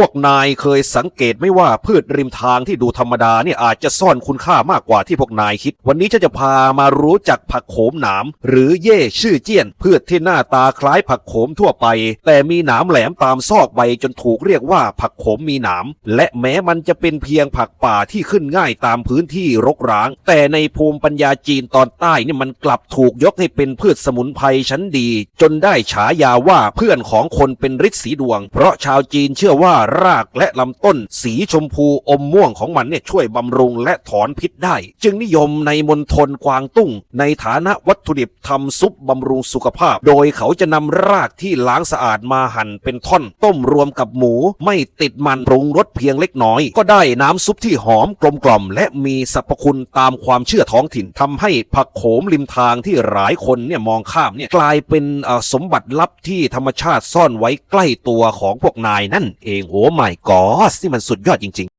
พวกนายเคยสังเกตไหม่ว่าพืชริมทางที่ดูธรรมดาเนี่ยอาจจะซ่อนคุณค่ามากกว่าที่พวกนายคิด วันนี้ฉันจะพามารู้จักผักโขมหนามหรือเย่ชื่อเจี้ยน พืชที่หน้าตาคล้ายผักโขมทั่วไป แต่มีหนามแหลมตามซอกใบจนถูกเรียกว่าผักโขมมีหนามและแม้มันจะเป็นเพียงผักป่าที่ขึ้นง่ายตามพื้นที่รกร้าง แต่ในภูมิปัญญาจีนตอนใต้เนี่ยมันกลับถูกยกให้เป็นพืชสมุนไพรชั้นดี จนได้ฉายาว่าเพื่อนของคนเป็นฤทธิ์สีดวง เพราะชาวจีนเชื่อว่ารากและลำต้น สีชมพูอมม่วงของมันเนี่ยช่วยบำรุงและถอนพิษได้ จึงนิยมในมณฑลกวางตุ้ง ในฐานะวัตถุดิบทำซุปบำรุงสุขภาพ โดยเขาจะนำรากที่ล้างสะอาดมาหั่นเป็นท่อน ต้มรวมกับหมูไม่ติดมันปรุงรสเพียงเล็กน้อย ก็ได้น้ำซุปที่หอมกลมกล่อม และมีสรรพคุณตามความเชื่อท้องถิ่นทำให้ผักโขมริมทางที่หลายคนเนี่ยมองข้ามเนี่ยกลายเป็นสมบัติลับที่ธรรมชาติซ่อนไว้ใกล้ตัวของพวกนายนั่นเองอ้ไม่กอสนี่มันสุดยอดจริง ๆ